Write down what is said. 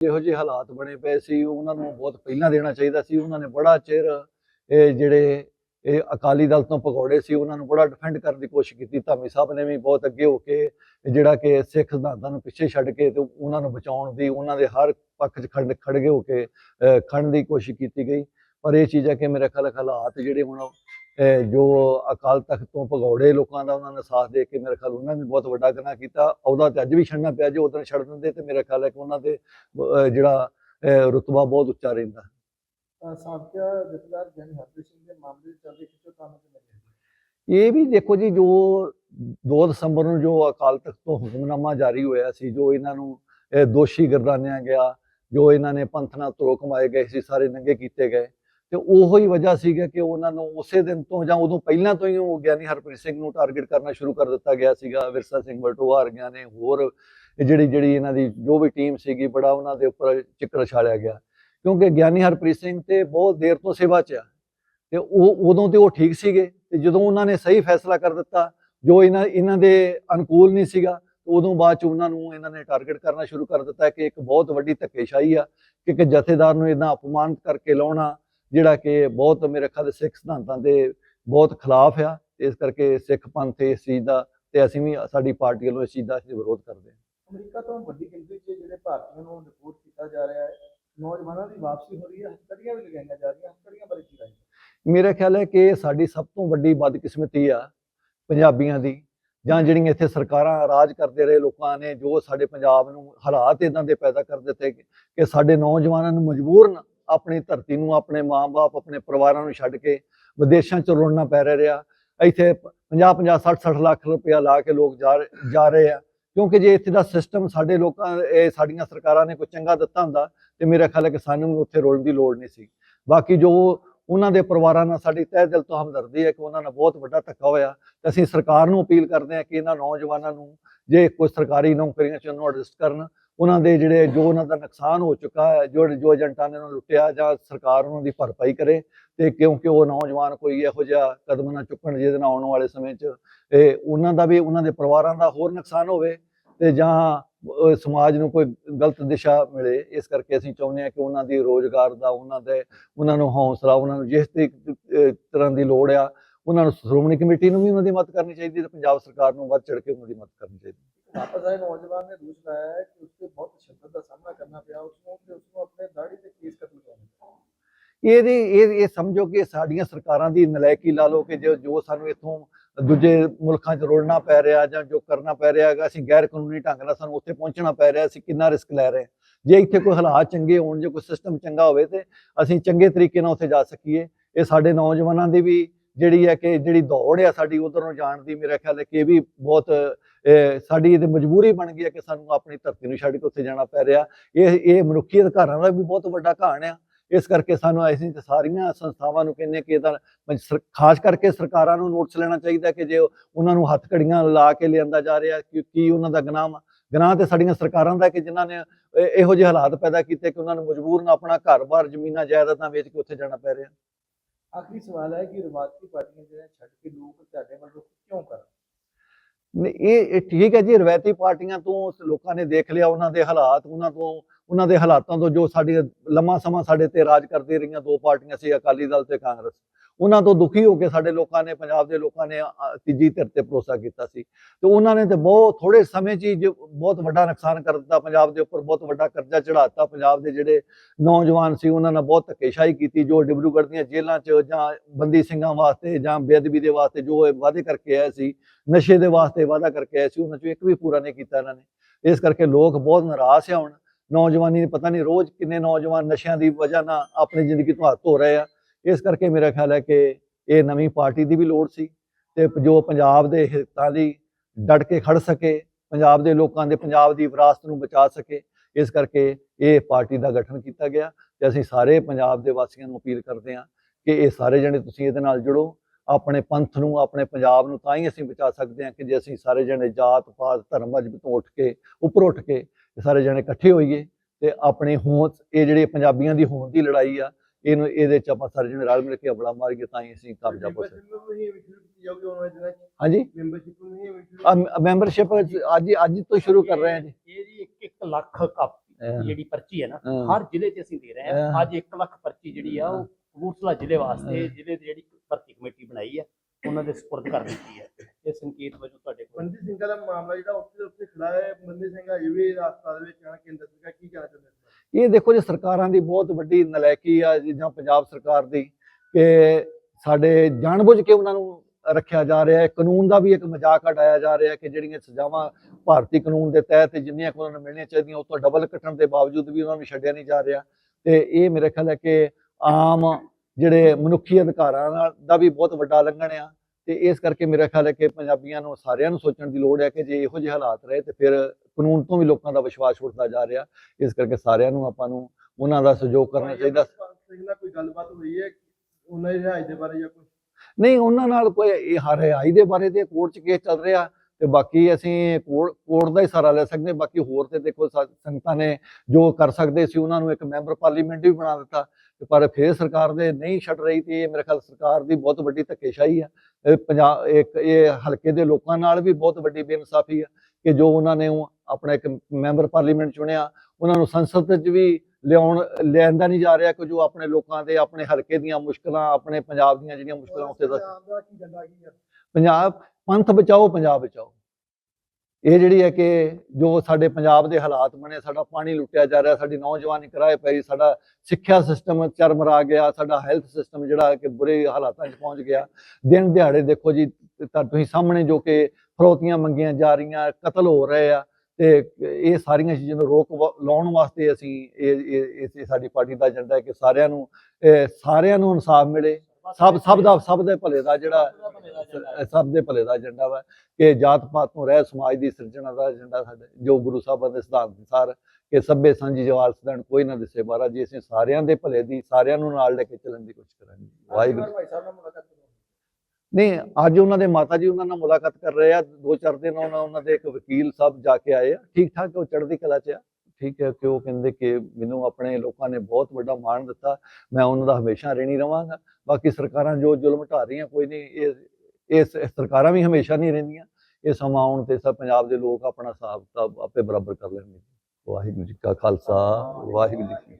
ਜਿਹੋ ਜਿਹੇ ਹਾਲਾਤ ਬਣੇ ਪਏ ਸੀ ਉਹਨਾਂ ਨੂੰ ਬਹੁਤ ਪਹਿਲਾਂ ਦੇਣਾ ਚਾਹੀਦਾ ਸੀ ਉਹਨਾਂ ਨੇ ਬੜਾ ਚਿਰ ਇਹ ਜਿਹੜੇ ਇਹ ਅਕਾਲੀ ਦਲ ਤੋਂ ਪਕੌੜੇ ਸੀ ਉਹਨਾਂ ਨੂੰ ਬੜਾ ਡਿਫੈਂਡ ਕਰਨ ਦੀ ਕੋਸ਼ਿਸ਼ ਕੀਤੀ। ਧਾਮੀ ਸਾਹਿਬ ਨੇ ਵੀ ਬਹੁਤ ਅੱਗੇ ਹੋ ਕੇ ਜਿਹੜਾ ਕਿ ਸਿੱਖ ਸਿਧਾਂਤਾਂ ਨੂੰ ਪਿੱਛੇ ਛੱਡ ਕੇ ਤੇ ਉਹਨਾਂ ਨੂੰ ਬਚਾਉਣ ਦੀ ਉਹਨਾਂ ਦੇ ਹਰ ਪੱਖ 'ਚ ਖੜ ਖੜਗੇ ਹੋ ਕੇ ਅਹ, ਖੜਨ ਦੀ ਕੋਸ਼ਿਸ਼ ਕੀਤੀ ਗਈ। ਪਰ ਇਹ ਚੀਜ਼ ਹੈ ਕਿ ਮੇਰੇ ਖਿਆਲ ਹਾਲਾਤ ਜਿਹੜੇ ਹੁਣ ਜੋ ਅਕਾਲ ਤਖਤ ਤੋਂ ਭਗੌੜੇ ਲੋਕਾਂ ਦਾ ਉਹਨਾਂ ਨੇ ਸਾਥ ਦੇ ਕੇ ਮੇਰੇ ਖਿਆਲ ਉਹਨਾਂ ਨੇ ਬਹੁਤ ਵੱਡਾ ਗੁਨਾਹ ਕੀਤਾ। ਉਹਦਾ ਤੇ ਅੱਜ ਵੀ ਛੱਡਣਾ ਪਿਆ ਜੇ ਉਦੋਂ ਛੱਡ ਦਿੰਦੇ ਤੇ ਮੇਰੇ ਖਿਆਲ ਹੈ ਕਿ ਉਹਨਾਂ ਦੇ ਜਿਹੜਾ ਰੁਤਬਾ ਬਹੁਤ ਉੱਚਾ ਰਹਿੰਦਾ। ਅਹ ਸਾਬਕਾ ਜਥੇਦਾਰ ਜਨ ਹਰਪ੍ਰੀਤ ਸਿੰਘ ਦੇ ਮਾਮਲੇ 'ਚ ਚੱਲਦੇ ਖਿੱਚੋ ਤਾਣ ਤੇ ਲੱਗੇ ਇਹ ਵੀ ਦੇਖੋ ਜੀ ਜੋ 2 ਦਸੰਬਰ ਨੂੰ ਜੋ ਅਕਾਲ ਤਖਤ ਤੋਂ ਹੁਕਮਨਾਮਾ ਜਾਰੀ ਹੋਇਆ ਸੀ ਜੋ ਇਹਨਾਂ ਨੂੰ ਦੋਸ਼ੀ ਗਰਦਾਨਿਆ ਗਿਆ ਜੋ ਇਹਨਾਂ ਨੇ ਪੰਥ ਨਾਲ ਧਰੋ ਕਮਾਏ ਗਏ ਸੀ ਸਾਰੇ ਨੰਗੇ ਕੀਤੇ ਗਏ। ਤੇ ਉਹੋ ਹੀ ਵਜ੍ਹਾ ਸੀਗਾ ਕਿ ਉਹਨਾਂ ਨੂੰ ਉਸੇ ਦਿਨ ਤੋਂ ਜਾਂ ਉਦੋਂ ਪਹਿਲਾਂ ਤੋਂ ਹੀ ਉਹ ਗਿਆਨੀ ਹਰਪ੍ਰੀਤ ਸਿੰਘ ਨੂੰ ਟਾਰਗੇਟ ਕਰਨਾ ਸ਼ੁਰੂ ਕਰ ਦਿੱਤਾ ਗਿਆ ਸੀਗਾ। ਵਿਰਸਾ ਸਿੰਘ ਬਲਟੋਆ ਵਰਗਿਆਂ ਨੇ ਹੋਰ ਜਿਹੜੀ ਜਿਹੜੀ ਇਹਨਾਂ ਦੀ ਜੋ ਵੀ ਟੀਮ ਸੀਗੀ ਬੜਾ ਉਹਨਾਂ ਦੇ ਉੱਪਰ ਚਿੱਕਰ ਛਾਲਿਆ ਗਿਆ। ਕਿਉਂਕਿ ਗਿਆਨੀ ਹਰਪ੍ਰੀਤ ਸਿੰਘ ਤੇ ਬਹੁਤ ਦੇਰ ਤੋਂ ਸੇਵਾ 'ਚ ਆ। ਤੇ ਉਹ, ਉਦੋਂ ਤੇ ਉਹ ਠੀਕ ਸੀਗੇ ਤੇ ਜਦੋਂ ਉਹਨਾਂ ਨੇ ਸਹੀ ਫੈਸਲਾ ਕਰ ਦਿੱਤਾ, ਜੋ ਇਹਨਾਂ ਇਹਨਾਂ ਦੇ ਅਨੁਕੂਲ ਨਹੀਂ ਸੀਗਾ ਉਦੋਂ ਬਾਅਦ ਚ ਉਹਨਾਂ ਨੂੰ ਇਹਨਾਂ ਨੇ ਟਾਰਗੇਟ ਕਰਨਾ ਸ਼ੁਰੂ ਕਰ ਦਿੱਤਾ ਕਿ ਇੱਕ ਬਹੁਤ ਵੱਡੀ ਧੱਕੇਸ਼ਾਹੀ ਆ, ਕਿ ਇੱਕ ਜਥੇਦਾਰ ਨੂੰ ਇਦਾਂ ਅਪਮਾਨਿਤ ਕਰਕੇ ਲਾਉਣਾ ਜਿਹੜਾ ਕਿ ਬਹੁਤ ਮੇਰੇ ਖਿਆਲ ਸਿੱਖ ਸਿਧਾਂਤਾਂ ਦੇ ਬਹੁਤ ਖਿਲਾਫ ਆ ਇਸ ਕਰਕੇ ਸਿੱਖ ਪੰਥ ਇਸ ਚੀਜ਼ ਦਾ ਤੇ ਅਸੀਂ ਵੀ ਸਾਡੀ ਪਾਰਟੀ ਵੱਲੋਂ ਇਸ ਚੀਜ਼ ਦਾ ਅਸੀਂ ਵਿਰੋਧ ਕਰਦੇ ਹਾਂ ਅਮਰੀਕਾ ਤੋਂ ਵੱਡੀ ਗਿਣਤੀ 'ਚ ਜਿਹੜੇ ਭਾਰਤੀਆਂ ਨੂੰ ਰਿਪੋਰਟ ਕੀਤਾ ਜਾ ਰਿਹਾ ਹੈ ਨੌਜਵਾਨਾਂ ਦੀ ਵਾਪਸੀ ਹੋ ਰਹੀ ਹੈ ਹੱਥਕੜੀਆਂ ਵੀ ਲਗਾਈਆਂ ਜਾ ਰਹੀਆਂ ਹੱਥਕੜੀਆਂ ਬਾਰੇ ਕੀ ਰਾਏ? ਮੇਰਾ ਖਿਆਲ ਹੈ ਕਿ ਸਾਡੀ ਸਭ ਤੋਂ ਵੱਡੀ ਬਦਕਿਸਮਤੀ ਆ ਪੰਜਾਬੀਆਂ ਦੀ ਜਾਂ ਜਿਹੜੀਆਂ ਇੱਥੇ ਸਰਕਾਰਾਂ ਰਾਜ ਕਰਦੇ ਰਹੇ ਲੋਕਾਂ ਨੇ ਜੋ ਸਾਡੇ ਪੰਜਾਬ ਨੂੰ ਹਾਲਾਤ ਇਦਾਂ ਦੇ ਪੈਦਾ ਕਰ ਦਿੱਤੇ ਕਿ ਸਾਡੇ ਨੌਜਵਾਨਾਂ ਨੂੰ ਮਜਬੂਰਨ ਆਪਣੀ ਧਰਤੀ ਨੂੰ, ਆਪਣੇ ਮਾਂ-ਬਾਪ, ਆਪਣੇ ਪਰਿਵਾਰਾਂ ਨੂੰ ਛੱਡ ਕੇ ਵਿਦੇਸ਼ਾਂ ਚ ਰੁਲਣਾ ਪੈ ਰਿਹਾ ਇੱਥੇ 50 50 60 60 ਲੱਖ ਰੁਪਇਆ ਲਾ ਕੇ ਲੋਕ ਜਾ ਰਹੇ- ਜਾ ਰਹੇ ਆ। ਕਿਉਂਕਿ ਜੇ ਇੱਥੇ ਦਾ ਸਿਸਟਮ ਸਾਡੇ ਲੋਕਾਂ, ਇਹ ਸਾਡੀਆਂ ਸਰਕਾਰਾਂ ਨੇ ਕੋਈ ਚੰਗਾ ਦਿੱਤਾ ਹੁੰਦਾ, ਤੇ ਮੇਰਾ ਖਿਆਲ ਹੈ ਕਿ ਸਾਨੂੰ ਵੀ ਉੱਥੇ ਰੋਲਣ ਦੀ ਲੋੜ ਨਹੀਂ ਸੀ। ਬਾਕੀ ਜੋ ਉਹਨਾਂ ਦੇ ਪਰਿਵਾਰਾਂ ਨਾਲ ਸਾਡੀ ਤਹਿ ਦਿਲ ਤੋਂ ਹਮਦਰਦੀ ਹੈ ਕਿ ਉਹਨਾਂ ਨਾਲ ਬਹੁਤ ਵੱਡਾ ਧੱਕਾ ਹੋਇਆ, ਤੇ ਅਸੀਂ ਸਰਕਾਰ ਨੂੰ ਅਪੀਲ ਕਰਦੇ ਹਾਂ ਕਿ ਇਹਨਾਂ ਨੌਜਵਾਨਾਂ ਨੂੰ, ਜੇ ਕੋਈ ਸਰਕਾਰੀ ਨੌਕਰੀਆਂ 'ਚ ਉਹਨੂੰ ਐਡਜਸਟ ਕਰਨ ਉਹਨਾਂ ਦੇ ਜਿਹੜੇ ਜੋ ਉਹਨਾਂ ਦਾ ਨੁਕਸਾਨ ਹੋ ਚੁੱਕਾ ਹੈ, ਜੋ ਜੋ ਏਜੰਟਾਂ ਨੇ ਉਹਨਾਂ ਨੂੰ ਲੁੱਟਿਆ, ਜਾਂ ਸਰਕਾਰ ਉਹਨਾਂ ਦੀ ਭਰਪਾਈ ਕਰੇ, ਤੇ ਕਿਉਂਕਿ ਉਹ ਨੌਜਵਾਨ ਕੋਈ ਇਹੋ ਜਿਹਾ ਕਦਮ ਨਾ ਚੁੱਕਣ ਜਿਹਦੇ ਨਾਲ ਆਉਣ ਵਾਲੇ ਸਮੇਂ 'ਚ ਇਹ ਉਹਨਾਂ ਦਾ ਵੀ, ਉਹਨਾਂ ਦੇ ਪਰਿਵਾਰਾਂ ਦਾ ਹੋਰ ਨੁਕਸਾਨ ਹੋਵੇ, ਤੇ ਜਾਂ ਸਮਾਜ ਨੂੰ ਕੋਈ ਗਲਤ ਦਿਸ਼ਾ ਮਿਲੇ। ਇਸ ਕਰਕੇ ਅਸੀਂ ਚਾਹੁੰਦੇ ਹਾਂ ਕਿ ਉਹਨਾਂ ਦੀ ਰੋਜ਼ਗਾਰ ਦਾ, ਉਹਨਾਂ ਦੇ, ਉਹਨਾਂ ਨੂੰ ਹੌਸਲਾ, ਉਹਨਾਂ ਨੂੰ ਜਿਸ ਤੇ ਤਰ੍ਹਾਂ ਦੀ ਲੋੜ ਆ, ਉਹਨਾਂ ਨੂੰ ਸ਼੍ਰੋਮਣੀ ਕਮੇਟੀ ਨੂੰ ਵੀ ਉਹਨਾਂ ਦੀ ਮਦਦ ਕਰਨੀ ਚਾਹੀਦੀ ਤੇ ਪੰਜਾਬ ਸਰਕਾਰ ਨੂੰ ਵੱਧ ਚੜ ਕੇ ਉਹਨਾਂ ਦੀ ਮਦਦ ਕਰਨੀ ਚਾਹੀਦੀ ਵਾਪਸ ਆਏ ਨੌਜਵਾਨ ਨੇ ਦੋਸ਼ ਲਾਇਆ ਹੈ ਕਿ ਉਸਤੇ ਬਹੁਤ ਸ਼ਿੱਦਤ ਦਾ ਸਾਹਮਣਾ ਕਰਨਾ ਪਿਆ। ਉਸਨੂੰ ਤੇ ਉਸਨੂੰ ਆਪਣੇ ਦਾੜੀ ਤੇ ਕੇਸ ਕਤਲ ਕਰਾਉਣੇ ਪਏ। ਇਹਦੇ, ਇਹ ਇਹ ਸਮਝੋ ਕਿ ਸਾਡੀਆਂ ਸਰਕਾਰਾਂ ਦੀ ਨਲਾਇਕੀ ਲਾ ਲਓ ਕਿ ਜੋ ਜੋ ਸਾਨੂੰ ਇੱਥੋਂ ਦੂਜੇ ਮੁਲਕਾਂ 'ਚ ਰੋਲਣਾ ਪੈ ਰਿਹਾ ਜਾਂ ਜੋ ਕਰਨਾ ਪੈ ਰਿਹਾ ਹੈਗਾ, ਅਸੀਂ ਗੈਰ ਕਾਨੂੰਨੀ ਢੰਗ ਨਾਲ ਸਾਨੂੰ ਉੱਥੇ ਪਹੁੰਚਣਾ ਪੈ ਰਿਹਾ, ਅਸੀਂ ਕਿੰਨਾ ਰਿਸਕ ਲੈ ਰਹੇ ਜੇ ਇੱਥੇ ਕੋਈ ਹਾਲਾਤ ਚੰਗੇ ਹੋਣ, ਜੇ ਕੋਈ ਸਿਸਟਮ ਚੰਗਾ ਹੋਵੇ ਤੇ ਅਸੀਂ ਚੰਗੇ ਤਰੀਕੇ ਨਾਲ ਉੱਥੇ ਜਾ ਸਕੀਏ। ਇਹ ਸਾਡੇ ਨੌਜਵਾਨਾਂ ਦੀ ਵੀ ਜਿਹੜੀ ਹੈ ਕਿ ਜਿਹੜੀ ਦੌੜ ਆ ਸਾਡੀ ਉਧਰ ਨੂੰ ਜਾਣ ਦੀ, ਮੇਰਾ ਖਿਆਲ ਹੈ ਕਿ ਇਹ ਵੀ ਬਹੁਤ ਸਾਡੀ ਇਹ ਮਜਬੂਰੀ ਬਣ ਗਈ ਹੈ ਕਿ ਸਾਨੂੰ ਆਪਣੀ ਧਰਤੀ ਨੂੰ ਛੱਡ ਕੇ ਉੱਥੇ ਜਾਣਾ ਪੈ ਰਿਹਾ। ਇਹ ਇਹ ਮਨੁੱਖੀ ਅਧਿਕਾਰਾਂ ਦਾ ਵੀ ਬਹੁਤ ਵੱਡਾ ਘਾਣ ਆ। ਇਸ ਕਰਕੇ ਸਾਨੂੰ ਅਸੀਂ ਤੇ ਸਾਰੀਆਂ ਸੰਸਥਾਵਾਂ ਨੂੰ ਕਹਿੰਦੇ ਕਿ ਇਹਦਾ ਸਰ- ਖਾਸ ਕਰਕੇ ਸਰਕਾਰਾਂ ਨੂੰ ਨੋਟਿਸ ਲੈਣਾ ਚਾਹੀਦਾ ਕਿ ਜੇ ਉਹਨਾਂ ਨੂੰ ਹੱਥ ਘੜੀਆਂ ਲਾ ਕੇ ਲਿਆਂਦਾ ਜਾ ਰਿਹਾ ਕਿ ਕੀ ਉਹਨਾਂ ਦਾ ਗੁਨਾਹ ਵਾ। ਗੁਨਾਹ ਤੇ ਸਾਡੀਆਂ ਸਰਕਾਰਾਂ ਦਾ ਕਿ ਜਿਨ੍ਹਾਂ ਨੇ ਇਹੋ ਜਿਹੇ ਹਾਲਾਤ ਪੈਦਾ ਕੀਤੇ ਕਿ ਉਹਨਾਂ ਨੂੰ ਮਜਬੂਰਨ ਆਪਣਾ ਘਰ-ਬਾਰ ਜ਼ਮੀਨਾਂ ਜਾਇਦਾਦਾਂ ਵੇਚ ਕੇ ਉੱਥੇ ਜਾਣਾ ਪੈ ਰਿਹਾ। ਆਖਰੀ ਸਵਾਲ ਹੈ ਕਿ ਰਵਾਇਤੀ ਪਾਰਟੀਆਂ ਜਿਹੜੇ ਛੱਡ ਕੇ ਲੋਕ ਤੁਹਾਡੇ ਵੱਲ ਰੁਖ ਕਿਉਂ ਕਰਨ? ਨਹੀਂ, ਇਹ ਇਹ ਠੀਕ ਹੈ ਜੀ ਰਵਾਇਤੀ ਪਾਰਟੀਆਂ ਤੋਂ ਲੋਕਾਂ ਨੇ ਦੇਖ ਲਿਆ ਉਹਨਾਂ ਦੇ ਹਾਲਾਤ ਉਹਨਾਂ ਤੋਂ ਉਹਨਾਂ ਦੇ ਹਾਲਾਤਾਂ ਤੋਂ ਜੋ ਸਾਡੀ ਲੰਮਾ ਸਮਾਂ ਸਾਡੇ ਤੇ ਰਾਜ ਕਰਦੀ ਰਹੀਆਂ ਦੋ ਪਾਰਟੀਆਂ ਸੀ, ਅਕਾਲੀ ਦਲ ਤੇ ਕਾਂਗਰਸ। ਉਹਨਾਂ ਤੋਂ ਦੁਖੀ ਹੋ ਕੇ ਸਾਡੇ ਲੋਕਾਂ ਨੇ, ਪੰਜਾਬ ਦੇ ਲੋਕਾਂ ਨੇ ਤੀਜੀ ਧਿਰ ਤੇ ਭਰੋਸਾ ਕੀਤਾ ਸੀ। ਤੇ ਉਹਨਾਂ ਨੇ ਤੇ ਬਹੁਤ ਥੋੜੇ ਸਮੇਂ 'ਚ ਹੀ ਜੋ ਬਹੁਤ ਵੱਡਾ ਨੁਕਸਾਨ ਕਰ ਦਿੱਤਾ, ਪੰਜਾਬ ਦੇ ਉੱਪਰ ਬਹੁਤ ਵੱਡਾ ਕਰਜ਼ਾ ਚੜਾਤਾ ਪੰਜਾਬ ਦੇ ਜਿਹੜੇ ਨੌਜਵਾਨ ਸੀ, ਉਹਨਾਂ ਨਾਲ ਬਹੁਤ ਧੱਕੇਸ਼ਾਹੀ ਕੀਤੀ, ਜੋ ਡਿਬਰੂਗੜ੍ਹ ਦੀਆਂ ਜੇਲ੍ਹਾਂ 'ਚ ਜਾਂ ਬੰਦੀ ਸਿੰਘਾਂ ਵਾਸਤੇ ਜਾਂ ਬੇਅਦਬੀ ਦੇ ਵਾਸਤੇ ਜੋ ਇਹ ਵਾਅਦੇ ਕਰਕੇ ਆਏ ਸੀ, ਨਸ਼ੇ ਦੇ ਵਾਸਤੇ ਵਾਅਦਾ ਕਰਕੇ ਆਏ ਸੀ, ਉਹਨਾਂ 'ਚੋਂ ਇੱਕ ਵੀ ਪੂਰਾ ਨਹੀਂ ਕੀਤਾ ਇਹਨਾਂ ਨੇ। ਇਸ ਕਰਕੇ ਲੋਕ ਬਹੁਤ ਨਾਰਾਜ਼ ਆ ਹੁਣ। ਨੌਜਵਾਨੀ ਪਤਾ ਨਹੀਂ ਰੋਜ਼ ਕਿੰਨੇ ਨੌਜਵਾਨ ਨਸ਼ਿਆਂ ਦੀ ਵਜ੍ਹਾ ਨਾਲ ਆਪਣੀ ਜ਼ਿੰਦਗੀ ਤੋਂ ਹੱਥ ਧੋ ਰਹੇ ਆ। ਇਸ ਕਰਕੇ ਮੇਰਾ ਖਿਆਲ ਹੈ ਕਿ ਇਹ ਨਵੀਂ ਪਾਰਟੀ ਦੀ ਵੀ ਲੋੜ ਸੀ ਤੇ ਜੋ ਪੰਜਾਬ ਦੇ ਹਿੱਤਾਂ ਲਈ ਡਟ ਕੇ ਖੜ ਸਕੇ, ਪੰਜਾਬ ਦੇ ਲੋਕਾਂ ਦੇ, ਪੰਜਾਬ ਦੀ ਵਿਰਾਸਤ ਨੂੰ ਬਚਾ ਸਕੇ, ਇਸ ਕਰਕੇ ਇਹ ਪਾਰਟੀ ਦਾ ਗਠਨ ਕੀਤਾ ਗਿਆ ਤੇ ਅਸੀਂ ਸਾਰੇ ਪੰਜਾਬ ਦੇ ਵਾਸੀਆਂ ਨੂੰ ਅਪੀਲ ਕਰਦੇ ਹਾਂ ਕਿ ਇਹ ਸਾਰੇ ਜਣੇ ਤੁਸੀਂ ਇਹਦੇ ਨਾਲ ਜੁੜੋ, ਆਪਣੇ ਪੰਥ ਨੂੰ, ਆਪਣੇ ਪੰਜਾਬ ਨੂੰ ਤਾਂ ਹੀ ਅਸੀਂ ਬਚਾ ਸਕਦੇ ਹਾਂ ਕਿ ਜੇ ਅਸੀਂ ਸਾਰੇ ਜਣੇ ਜਾਤ ਪਾਤ ਧਰਮ ਮਜਬ ਤੋਂ ਉੱਠ ਕੇ, ਉੱਪਰ ਉੱਠ ਕੇ ਇਹ ਸਾਰੇ ਜਣੇ ਇਕੱਠੇ ਹੋਈਏ ਤੇ ਆਪਣੇ ਹੋਂਦ ਇਹ ਜਿਹੜੇ ਪੰਜਾਬੀਆਂ ਦੀ ਹੋਂਦ ਦੀ ਲੜਾਈ ਆ ਇਹਨੂੰ ਇਹਦੇ ਚ ਆਪਾਂ ਸਾਰੇ ਜਣੇ ਰਲ ਮਿਲ ਕੇ ਅਬਲਾ ਮਾਰੀਏ ਤਾਂ ਹੀ ਅਸੀਂ ਕਾਮਯਾਬ ਹੋ ਸਕਦੇ ਹਾਂਜੀ ਮੈਂਬਰਸ਼ਿਪ ਅੱਜ ਅੱਜ ਤੋਂ ਸ਼ੁਰੂ ਕਰ ਰਹੇ ਹਾਂ ਜੀ ਇਹ ਜੀ 1 1 ਲੱਖ ਕਾਪੀ। ਜਿਹੜੀ ਪਰਚੀ ਹੈ ਨਾ। ਹਰ ਜ਼ਿਲ੍ਹੇ 'ਚ ਅਸੀਂ ਦੇ ਰਹੇ ਹਾਂ। ਅੱਜ 1 ਲੱਖ ਪਰਚੀ ਜਿਹੜੀ ਆ ਉਹ ਕਪੂਰਥਲਾ ਜ਼ਿਲ੍ਹੇ ਵਾਸਤੇ। ਜ਼ਿਲ੍ਹੇ ਦੀ ਜਿਹੜੀ ਭਰਤੀ ਕਮੇਟੀ ਬਣਾਈ ਹੈ ਉਹਨਾਂ ਦੇ ਸਪੁਰਦ ਕਰ ਦਿੱਤੀ ਹੈ। ਇਹ ਸੰਕੇਤ ਵਜੋਂ ਤੁਹਾਡੇ ਕੋਲ ਬੰਦੀ ਸਿੰਘਾਂ ਦਾ ਮਾਮਲਾ ਜਿਹੜਾ ਉੱਥੇ ਦੇ ਉੱਥੇ ਖੜਾ ਹੈ ਬੰਦੀ ਸਿੰਘ ਅਜੇ ਵੀ ਰਾਸਤਾ ਦੇ ਵਿੱਚ ਆ ਕੇਂਦਰ ਸਰਕਾਰ ਕੀ ਕਹਿਣਾ ਚਾਹੁੰਦੇ ਇਹ ਦੇਖੋ ਜੀ ਸਰਕਾਰਾਂ ਦੀ ਬਹੁਤ ਵੱਡੀ ਨਲਾਇਕੀ ਆ ਜਿੱਦਾਂ ਪੰਜਾਬ ਸਰਕਾਰ ਦੀ ਕਿ ਸਾਡੇ ਜਾਣਬੁੱਝ ਕੇ ਉਹਨਾਂ ਨੂੰ ਰੱਖਿਆ ਜਾ ਰਿਹਾ ਹੈ। ਕਾਨੂੰਨ ਦਾ ਵੀ ਇੱਕ ਮਜ਼ਾਕ ਉਡਾਇਆ ਜਾ ਰਿਹਾ ਹੈ ਕਿ ਜਿਹੜੀਆਂ ਸਜ਼ਾਵਾਂ ਭਾਰਤੀ ਕਾਨੂੰਨ ਦੇ ਤਹਿਤ ਜਿੰਨੀਆਂ ਉਹਨਾਂ ਨੂੰ ਮਿਲਣੀਆਂ ਚਾਹੀਦੀਆਂ ਉਹ ਤੋਂ ਡਬਲ ਕੱਟਣ ਦੇ ਬਾਵਜੂਦ ਵੀ ਉਹਨਾਂ ਨੂੰ ਛੱਡਿਆ ਨਹੀਂ ਜਾ ਰਿਹਾ। ਤੇ ਇਹ ਮੇਰੇ ਖਿਆਲ ਹੈ ਕਿ ਆਮ ਜਿਹੜੇ ਮਨੁੱਖੀ ਅਧਿਕਾਰਾਂ ਨਾਲ ਦਾ ਵੀ ਬਹੁਤ ਵੱਡਾ ਲੰਘਣ ਆ। ਤੇ ਇਸ ਕਰਕੇ ਮੇਰਾ ਖਿਆਲ ਹੈ ਕਿ ਪੰਜਾਬੀਆਂ ਨੂੰ ਸਾਰਿਆਂ ਨੂੰ ਸੋਚਣ ਦੀ ਲੋੜ ਹੈ ਕਿ ਜੇ ਇਹੋ ਜਿਹੇ ਹਾਲਾਤ ਰਹੇ ਤੇ ਫਿਰ ਕਾਨੂੰਨ ਤੋਂ ਵੀ ਲੋਕਾਂ ਦਾ ਵਿਸ਼ਵਾਸ ਉੱਠਦਾ ਜਾ ਰਿਹਾ। ਇਸ ਕਰਕੇ ਸਾਰਿਆਂ ਨੂੰ ਆਪਾਂ ਨੂੰ ਉਹਨਾਂ ਦਾ ਸਹਿਯੋਗ ਕਰਨਾ ਚਾਹੀਦਾ। ਕੋਈ ਗੱਲਬਾਤ ਹੋਈ ਹੈ ਉਹਨਾਂ ਦੀ ਰਿਹਾਈ ਦੇ ਬਾਰੇ ਜਾਂ ਕੋਈ ਨਹੀਂ ਉਹਨਾਂ ਨਾਲ ਕੋਈ ਇਹ ਹਰਿਆਈ ਦੇ ਬਾਰੇ ਤੇ ਕੋਰਟ 'ਚ ਕੇਸ ਚੱਲ ਰਿਹਾ ਤੇ ਬਾਕੀ ਅਸੀਂ ਕੋਰਟ ਦਾ ਹੀ ਸਾਰਾ ਲੈ ਸਕਦੇ ਬਾਕੀ ਹੋਰ ਤੇ ਦੇਖੋ ਸੰਗਤਾਂ ਨੇ ਜੋ ਕਰ ਸਕਦੇ ਸੀ ਉਹਨਾਂ ਨੂੰ ਇੱਕ ਮੈਂਬਰ ਪਾਰਲੀਮੈਂਟ ਵੀ ਬਣਾ ਦਿੱਤਾ। ਤੇ ਪਰ ਫਿਰ ਸਰਕਾਰ ਦੇ ਨਹੀਂ ਛੱਡ ਰਹੀ ਤੇ ਇਹ ਮੇਰੇ ਖਿਆਲ ਸਰਕਾਰ ਦੀ ਬਹੁਤ ਵੱਡੀ ਧੱਕੇਸ਼ਾਹੀ ਆ। ਪੰਜਾਬ ਇੱਕ ਇਹ ਹਲਕੇ ਦੇ ਲੋਕਾਂ ਨਾਲ ਵੀ ਬਹੁਤ ਵੱਡੀ ਬੇਇਨਸਾਫੀ ਆ ਕਿ ਜੋ ਉਹਨਾਂ ਨੇ ਆਪਣਾ ਇੱਕ ਮੈਂਬਰ ਪਾਰਲੀਮੈਂਟ ਚੁਣਿਆ ਉਹਨਾਂ ਨੂੰ ਸੰਸਦ ਵਿੱਚ ਵੀ ਲਿਆਉਣ ਲਿਆਂਦਾ ਨਹੀਂ ਜਾ ਰਿਹਾ ਕਿ ਜੋ ਆਪਣੇ ਲੋਕਾਂ ਦੇ ਆਪਣੇ ਹਲਕੇ ਦੀਆਂ ਮੁਸ਼ਕਲਾਂ ਆਪਣੇ ਪੰਜਾਬ ਦੀਆਂ ਜਿਹੜੀਆਂ ਮੁਸ਼ਕਲਾਂ ਉੱਤੇ ਦਾ ਪੰਜਾਬ ਪੰਥ ਬਚਾਓ ਪੰਜਾਬ ਬਚਾਓ। ਇਹ ਜਿਹੜੀ ਹੈ ਕਿ ਜੋ ਸਾਡੇ ਪੰਜਾਬ ਦੇ ਹਾਲਾਤ ਬਣੇ, ਸਾਡਾ ਪਾਣੀ ਲੁੱਟਿਆ ਜਾ ਰਿਹਾ, ਸਾਡੀ ਨੌਜਵਾਨੀ ਕਿਰਾਏ ਪਈ ਸਾਡਾ ਸਿੱਖਿਆ ਸਿਸਟਮ ਚਰਮਰਾ ਗਿਆ, ਸਾਡਾ ਹੈਲਥ ਸਿਸਟਮ ਜਿਹੜਾ ਕਿ ਬੁਰੇ ਹਾਲਾਤਾਂ 'ਚ ਪਹੁੰਚ ਗਿਆ। ਦਿਨ ਦਿਹਾੜੇ ਦੇਖੋ ਜੀ, ਤਾਂ ਤੁਸੀਂ ਸਾਹਮਣੇ ਜੋ ਕਿ ਫਰੋਤੀਆਂ ਮੰਗੀਆਂ ਜਾ ਰਹੀਆਂ, ਕਤਲ ਹੋ ਰਹੇ ਆ, ਤੇ ਇਹ ਸਾਰੀਆਂ ਚੀਜ਼ਾਂ ਨੂੰ ਰੋਕ ਵਾ- ਲਾਉਣ ਵਾਸਤੇ ਅਸੀਂ ਇਹ ਇਹ ਸਾਡੀ ਪਾਰਟੀ ਦਾ ਏਜੰਡਾ ਹੈ ਕਿ ਸਾਰਿਆਂ ਨੂੰ ਸਾਰਿਆਂ ਨੂੰ ਇਨਸਾਫ ਮਿਲੇ। ਸਭ ਸਭ ਦਾ, ਸਭ ਦੇ ਭਲੇ ਦਾ ਜਿਹੜਾ ਸਭ ਦੇ ਭਲੇ ਦਾ ਏਜੰਡਾ ਵਾ ਕਿ ਜਾਤ ਪਾਤ ਤੋਂ ਰਹਿ, ਸਮਾਜ ਦੀ ਸਿਰਜਣਾ ਦਾ ਏਜੰਡਾ ਸਾਡੇ, ਜੋ ਗੁਰੂ ਸਾਹਿਬਾਂ ਦੇ ਸਿਧਾਂਤ ਅਨੁਸਾਰ ਕਿ ਸਭੇ ਸਾਂਝੀ ਜਵਾਲ ਸਦਨ ਕੋਈ ਨਾ ਦਿਸੇ ਬਾਰਾ ਜੀ, ਅਸੀਂ ਸਾਰਿਆਂ ਦੇ ਭਲੇ ਦੀ, ਸਾਰਿਆਂ ਨੂੰ ਨਾਲ ਲੈ ਕੇ ਚੱਲਣ ਦੀ ਕੋਸ਼ਿਸ਼ ਕਰਾਂਗੇ। ਵਾਹਿਗੁਰੂ ਮੁਲਾਕਾਤ ਨਹੀਂ, ਅੱਜ ਉਹਨਾਂ ਦੇ ਮਾਤਾ ਜੀ ਉਹਨਾਂ ਨਾਲ ਮੁਲਾਕਾਤ ਕਰ ਰਹੇ ਆ, ਦੋ ਚਾਰ ਦਿਨ ਉਹਨਾਂ ਉਹਨਾਂ ਦੇ ਇੱਕ ਵਕੀਲ ਸਾਹਿਬ ਜਾ ਕੇ ਆਏ ਆ ਠੀਕ ਠਾਕ ਉਹ ਚੜ੍ਹਦੀ ਕਲਾ 'ਚ ਆ। ਠੀਕ ਹੈ ਕਿ ਉਹ ਕਹਿੰਦੇ ਕਿ ਮੈਨੂੰ ਆਪਣੇ ਲੋਕਾਂ ਨੇ ਬਹੁਤ ਵੱਡਾ ਮਾਣ ਦਿੱਤਾ, ਮੈਂ ਉਹਨਾਂ ਦਾ ਹਮੇਸ਼ਾ ਰਹਿਣੀ ਰਵਾਂਗਾ, ਬਾਕੀ ਸਰਕਾਰਾਂ ਜੋ ਜ਼ੁਲਮ ਢਾ ਰਹੀਆਂ, ਕੋਈ ਨਹੀਂ, ਇਹ ਇਹ ਸ- ਸਰਕਾਰਾਂ ਵੀ ਹਮੇਸ਼ਾ ਨਹੀਂ ਰਹਿੰਦੀਆਂ। ਇਹ ਸਮਾਂ ਆਉਣ ਤੇ ਸਭ ਪੰਜਾਬ ਦੇ ਲੋਕ ਆਪਣਾ ਹਿਸਾਬ ਕਿਤਾਬ ਆਪੇ ਬਰਾਬਰ ਕਰ ਲੈਣਗੇ। ਵਾਹਿਗੁਰੂ ਜੀ ਕਾ ਖਾਲਸਾ, ਵਾਹਿਗੁਰੂ ਜੀ